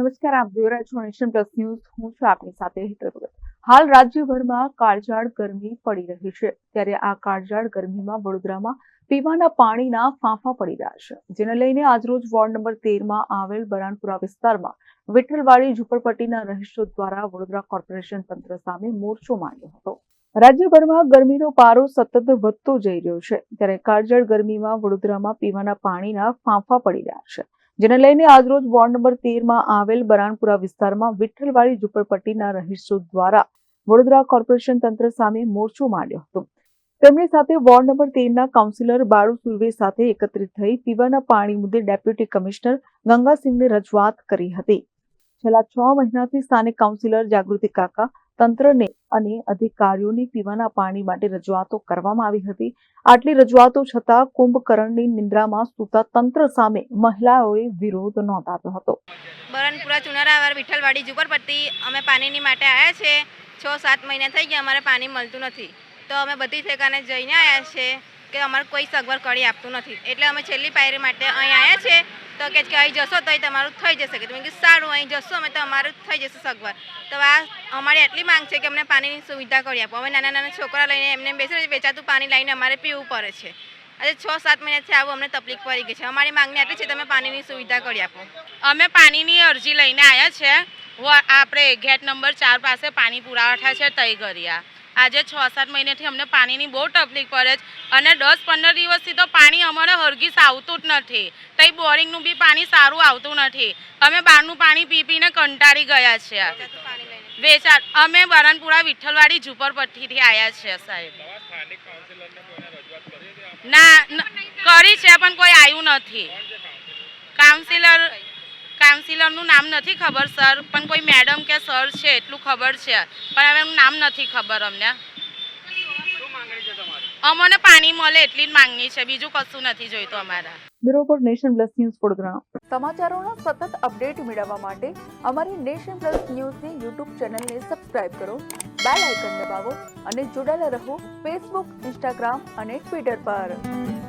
નમસ્કાર, આપ જોઈ રહ્યા છો નેશન પ્લસ ન્યૂઝ. હું છું આપની સાથે ભગત. હાલ રાજ્યભરમાં કાળઝાળ ગરમી પડી રહી છે. ત્યારે આ કાળઝાળ ગરમીમાં વડોદરામાં પીવાના પાણીના ફાંફા પડી રહ્યા છે. જેને લઈને આજરોજ વોર્ડ નંબર તેરમાં આવેલ બરાનપુરા વિસ્તારમાં વિઠ્ઠલવાડી ઝુંપડપટ્ટીના રહીશો દ્વારા વડોદરા કોર્પોરેશન તંત્ર સામે મોરચો માંડ્યો હતો. રાજ્યભરમાં ગરમીનો પારો સતત વધતો જઈ રહ્યો છે. ત્યારે કાળઝાળ ગરમીમાં વડોદરામાં પીવાના પાણીના ફાંફા પડી રહ્યા છે. જેને લઈને આજરોજ વોર્ડ નંબર તેરમાં આવેલ બરાનપુરા વિસ્તારમાં વિઠ્ઠલવાડી ઝુંપડપટ્ટીના રહીશો દ્વારા વડોદરા કોર્પોરેશન તંત્ર સામે મોરચો માંડ્યો હતો. તેમની સાથે વોર્ડ નંબર તેરના કાઉન્સિલર બાળુ સુર્વે સાથે એકત્રિત થઈ પીવાના પાણી મુદ્દે ડેપ્યુટી કમિશનર ગંગાસિંહને રજૂઆત કરી હતી. છેલ્લા છ મહિનાથી સ્થાનિક કાઉન્સિલર જાગૃતિ કાકા તંત્રને અને અધિકારીઓની પીવાના પાણી માટે રજૂઆતો કરવામાં આવી હતી. આટલી રજૂઆતો છતાં કુંભકર્ણની નિંદ્રામાં સૂતા તંત્ર સામે મહિલાઓએ વિરોધ નોંધાવ્યો હતો. બરનપુરા ચુનારાવાર વિઠ્ઠલવાડી ઝુંપડપટ્ટી અમે પાણીની માટે આવ્યા છે. છ સાત મહિના થઈ ગયા, અમારે પાણી મળતું નથી. તો અમે બધી ઠેકાને જઈને આવ્યા છે. કે અમારે કોઈ સગવડ કરી આપતું નથી. એટલે અમે છેલ્લી પાયરી માટે અહીં આવ્યા છે. તો કે અહીં જશો તો તમારું થઈ જશે. કે તમે કીધું, સારું, અહીં જશો, અમે તો અમારું થઈ જશે સગવડ. તો આ અમારી એટલી માંગ છે કે અમને પાણીની સુવિધા કરી આપો. અમે નાના નાના છોકરા લઈને એમને બેસી વેચાતું પાણી લઈને અમારે પીવું પડે છે. આજે છ સાત મહિનાથી આવું અમને તકલીફ પડી ગઈ છે. અમારી માંગણી આટલી છે, તમે પાણીની સુવિધા કરી આપો. અમે પાણીની અરજી લઈને આવ્યા છે. આપણે ગેટ નંબર ચાર પાસે પાણી પુરાવઠા છે તય કર્યા આજે છ સાત મહિનેથી અમને પાણીની બહુ તકલીફ પડે છે. અને દસ પંદર દિવસથી તો પાણી અમારે હરગીસ આવતું જ નથી. તઈ બોરિંગનું બી પાણી સારું આવતું નથી. અમે બહારનું પાણી પી પીને કંટાળી ગયા છે વેચાતું વેચાણ, અમે બરનપુરા વિઠ્ઠલવાડી ઝુંપડપટ્ટીથી આવ્યા છે સાહેબ. ના કરી છે, પણ કોઈ આવ્યું નથી. કાઉન્સિલર કાઉન્સિલરનું નામ નથી ખબર સર પણ કોઈ મેડમ કે સર છે એટલું ખબર છે. પણ હવે નામ નથી ખબર અમને. અમને પાણી મળે એટલી જ માંગણી છે બીજું કશું નથી જોઈતું અમારા. બ્યુરો પર નેશન પ્લસ ન્યૂઝ વડોદરા. સમાચારોના સતત અપડેટ મેળવવા માટે અમારી નેશન પ્લસ ન્યૂઝની યુટ્યુબ ચેનલને સબસ્ક્રાઇબ કરો બેલ આઇકન દબાવો અને જોડાયેલા રહો ફેસબુક ઇન્સ્ટાગ્રામ અને ટ્વિટર પર.